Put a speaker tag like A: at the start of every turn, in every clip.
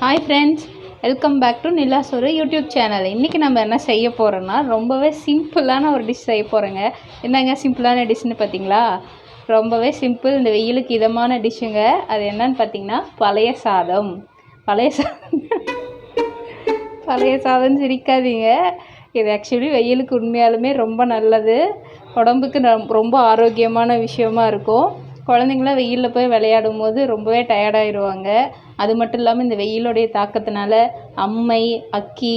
A: Hi friends welcome back to Nilasoru YouTube channel இன்றைக்கி நம்ம என்ன செய்ய போகிறோன்னா ரொம்பவே சிம்பிளான ஒரு டிஷ் செய்ய போகிறோங்க என்னங்க சிம்பிளான டிஷ்னு பார்த்தீங்களா ரொம்பவே சிம்பிள் இந்த வெயிலுக்கு இதமான டிஷ்ஷுங்க அது என்னன்னு பார்த்தீங்கன்னா பழைய சாதம். பழைய சாதம். பழைய சாதம் சிரிக்காதீங்க. இது ஆக்சுவலி வெயிலுக்கு உண்மையாலுமே ரொம்ப நல்லது. உடம்புக்கு நம்- ரொம்ப ஆரோக்கியமான விஷயமா இருக்கும். குழந்தைங்களாம் வெயிலில் போய் விளையாடும் போது ரொம்பவே டயர்டாயிடுவாங்க அது மட்டும் இல்லாமல் இந்த வெயிலுடைய தாக்கத்தினால அம்மை அக்கி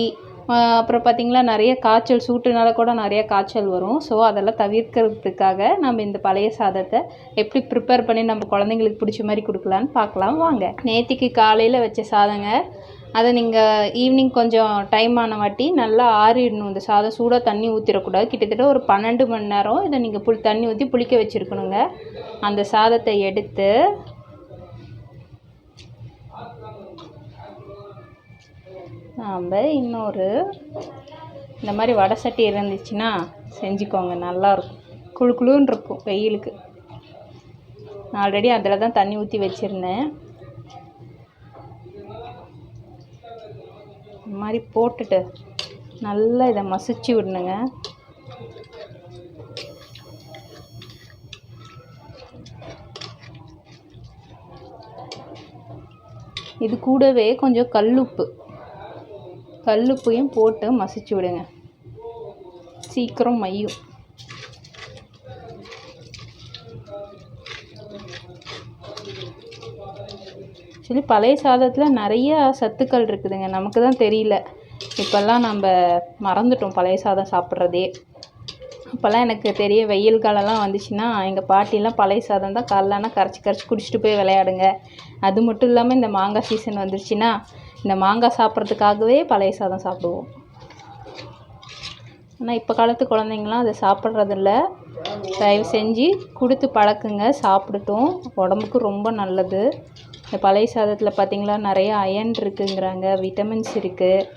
A: அப்புறம் பார்த்திங்கனா நிறைய காய்ச்சல் சூட்டுனால கூட நிறைய காய்ச்சல் வரும். ஸோ அதெல்லாம் தவிர்க்கிறதுக்காக நம்ம இந்த பழைய சாதத்தை எப்படி ப்ரிப்பேர் பண்ணி நம்ம குழந்தைங்களுக்கு பிடிச்ச மாதிரி கொடுக்கலான்னு பார்க்கலாம். வாங்க. நேத்திக்கு காலையில் வச்ச சாதங்க அதை நீங்கள் ஈவினிங் கொஞ்சம் டைம் ஆனவாட்டி நல்லா ஆறிடணும். இந்த சாதம் சூடாக தண்ணி ஊற்றிடக்கூடாது கிட்டத்தட்ட ஒரு பன்னெண்டு மணி நேரம் இதை நீங்கள் புளி தண்ணி ஊற்றி புளிக்க வச்சுருக்கணுங்க. அந்த சாதத்தை எடுத்து நாம் இன்னொரு இந்த மாதிரி வடை சட்டி இருந்துச்சுன்னா செஞ்சுக்கோங்க. நல்லாயிருக்கும் குளு குளுன்னு இருக்கும் வெயிலுக்கு. ஆல்ரெடி அதில் தான் தண்ணி ஊற்றி வச்சுருந்தேன். மாதிரி போட்டுட்டு நல்லா இதை மசிச்சு விடணுங்க. இது கூடவே கொஞ்சம் கல்லுப்பு. கல்லுப்பையும் போட்டு மசிச்சு விடுங்க. சீக்கிரம் மையும் ஆக்சுவலி பழைய சாதத்தில் நிறைய சத்துக்கள் இருக்குதுங்க. நமக்கு தான் தெரியல. இப்போல்லாம் நம்ம மறந்துட்டோம் பழைய சாதம் சாப்பிட்றதே. அப்போல்லாம் எனக்கு தெரிய வெயில் காலம்லாம் வந்துச்சுன்னா எங்கள் பாட்டிலாம் பழைய சாதம் தான் காலைலனா கரைச்சி கரைச்சி குடிச்சிட்டு போய் விளையாடுங்க. அது மட்டும் இல்லாமல் இந்த மாங்காய் சீசன் வந்துருச்சுன்னா இந்த மாங்காய் சாப்பிட்றதுக்காகவே பழைய சாதம் சாப்பிடுவோம். ஆனால் இப்போ காலத்து குழந்தைங்களாம் அதை சாப்பிட்றதில்ல. தயவு செஞ்சு கொடுத்து பழக்குங்க. சாப்பிடட்டும். உடம்புக்கு ரொம்ப நல்லது. இந்த பழைய சாதத்தில் பார்த்திங்களா நிறைய அயன் இருக்குங்கிறாங்க. விட்டமின்ஸ் இருக்குது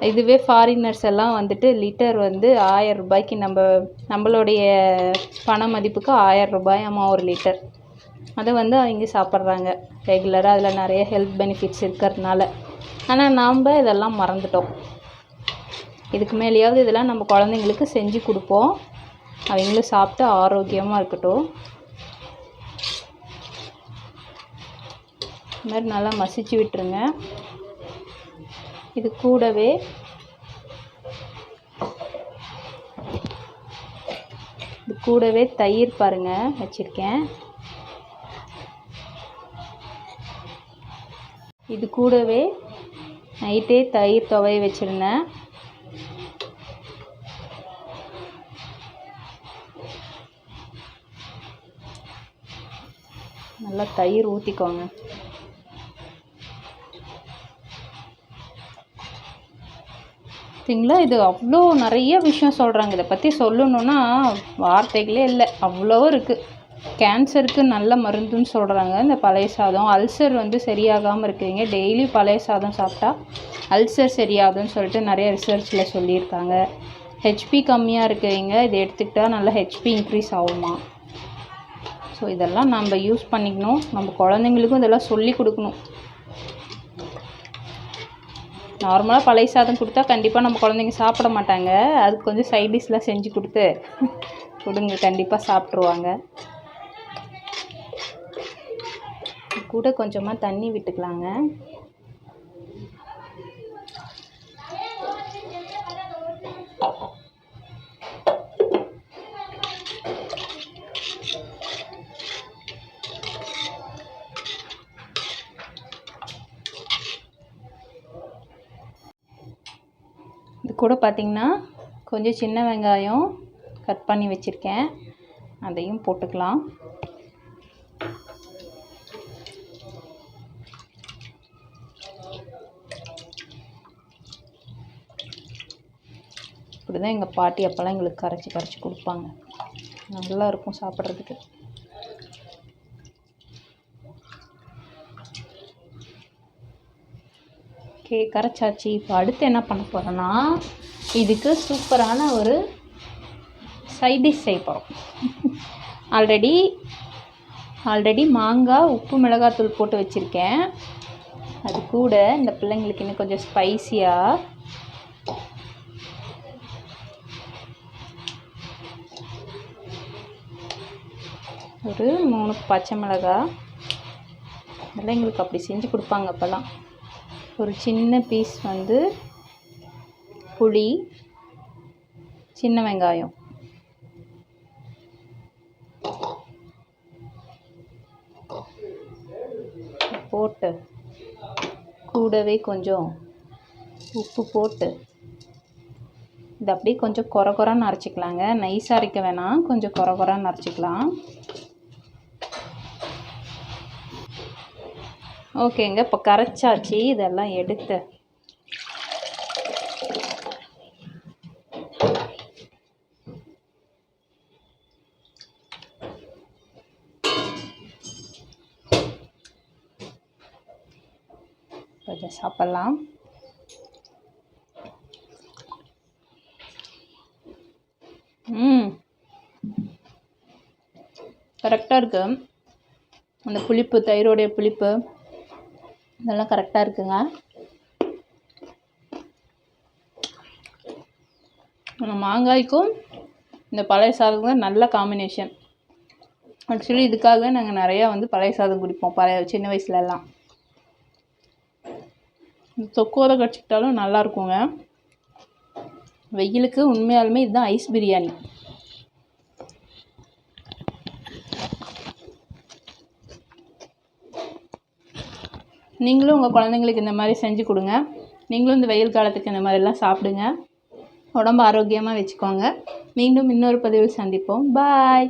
A: இதுவே ஃபாரினர்ஸ் எல்லாம் வந்துட்டு லிட்டர் வந்து ஆயிரம் ரூபாய்க்கு நம்ம நம்மளுடைய பண மதிப்புக்கு ஆயிரம் ரூபாயாமா ஒரு லிட்டர் அதை வந்து அவங்க சாப்பிட்றாங்க. ரெகுலராக அதில் நிறைய ஹெல்த் பெனிஃபிட்ஸ் இருக்கிறதுனால. ஆனால் நாம் இதெல்லாம் மறந்துட்டோம். இதுக்கு மேலேயாவது இதெல்லாம் நம்ம குழந்தைங்களுக்கு செஞ்சு கொடுப்போம். அவங்களும் சாப்பிட்டு ஆரோக்கியமாக இருக்கட்டும். இதுமாதிரி மாதிரி நல்லா மசிச்சு விட்டுருங்க. இது கூடவே இது கூடவே தயிர் பாருங்கள் வச்சுருக்கேன். இது கூடவே நைட்டே தயிர் துவைய வச்சுருந்தேன். நல்லா தயிர் ஊற்றிக்கோங்க பார்த்தீங்களா இது அவ்வளோ நிறைய விஷயம் சொல்கிறாங்க இதை பற்றி சொல்லணுன்னா வார்த்தைகளே இல்லை. அவ்வளோ இருக்குது கேன்சருக்கு நல்ல மருந்துன்னு சொல்கிறாங்க இந்த பழைய சாதம். அல்சர் வந்து சரியாகாமல் இருக்கிறீங்க. டெய்லி பழைய சாதம் சாப்பிட்டா அல்சர் சரியாகுதுன்னு சொல்லிட்டு நிறைய ரிசர்ச்சில் சொல்லியிருக்காங்க. ஹெச்பி கம்மியாக இருக்கிறீங்க. இதை எடுத்துக்கிட்டால் நல்லா ஹெச்பி இன்க்ரீஸ் ஆகுமா? ஸோ இதெல்லாம் நம்ம யூஸ் பண்ணிக்கணும். நம்ம குழந்தைங்களுக்கும் இதெல்லாம் சொல்லி கொடுக்கணும். நார்மலாக பழைய சாதம் கொடுத்தா கண்டிப்பாக நம்ம குழந்தைங்க சாப்பிட மாட்டாங்க. அதுக்கு கொஞ்சம் சைட் டிஷ்லாம் செஞ்சு கொடுத்து கொடுங்க. கண்டிப்பாக சாப்பிட்ருவாங்க கூட கொஞ்சமாக தண்ணி விட்டுக்கலாங்க. கூட பார்த்திங்கன்னா கொஞ்சம் சின்ன வெங்காயம் கட் பண்ணி வச்சுருக்கேன். அதையும் போட்டுக்கலாம். இப்படி தான் எங்கள் பாட்டி அப்போல்லாம் எங்களுக்கு கரைச்சி கரைச்சி கொடுப்பாங்க. நல்லா இருக்கும் சாப்பிட்றதுக்கு. ஓகே கரைச்சாச்சு. இப்போ அடுத்து என்ன பண்ண போகிறோன்னா இதுக்கு சூப்பரான ஒரு சைட் டிஷ் செய்ய போகிறோம் ஆல்ரெடி ஆல்ரெடி மாங்காய் உப்பு மிளகாத்தூள் போட்டு வச்சுருக்கேன். அது கூட இந்த பிள்ளைங்களுக்கு இன்னும் கொஞ்சம் ஸ்பைசியாக ஒரு மூணு பச்சை மிளகாய். பிள்ளைங்களுக்கு அப்படி செஞ்சு கொடுப்பாங்க அப்போல்லாம். ஒரு சின்ன பீஸ் வந்து புளி சின்ன வெங்காயம். போட்டு கூடவே கொஞ்சம் உப்பு போட்டு இது அப்படியே கொஞ்சம் குறை குறைன்னு அரைச்சிக்கலாங்க. நைஸாக அரைக்க வேணாம் கொஞ்சம் குறை குறைன்னு அரைச்சிக்கலாம். ஓகேங்க இப்போ கரைச்சாச்சு. இதெல்லாம் எடுத்து. கொஞ்சம் சாப்பிட்லாம். ம். கரெக்டாக இருக்கு. அந்த புளிப்பு தயிரோடைய புளிப்பு. இதெல்லாம் கரெக்டாக இருக்குங்க. மாங்காய்க்கும் இந்த பழைய சாதம் நல்ல காம்பினேஷன் ஆக்சுவலி இதுக்காகவே நாங்கள் நிறையா வந்து பழைய சாதம் குடிப்போம். பழைய சின்ன வயசுலலாம். தொக்கோட கடிச்சிக்கிட்டாலும் நல்லா இருக்குங்க. வெயிலுக்கு உண்மையாலுமே இதுதான் ஐஸ் பிரியாணி. நீங்களும் உங்கள் குழந்தைங்களுக்கு இந்த மாதிரி செஞ்சு கொடுங்க. நீங்களும் இந்த வெயில் காலத்துக்கு இந்த மாதிரிலாம் சாப்பிடுங்க. உடம்பு ஆரோக்கியமாக வச்சுக்கோங்க. மீண்டும் இன்னொரு பதிவில் சந்திப்போம். பாய்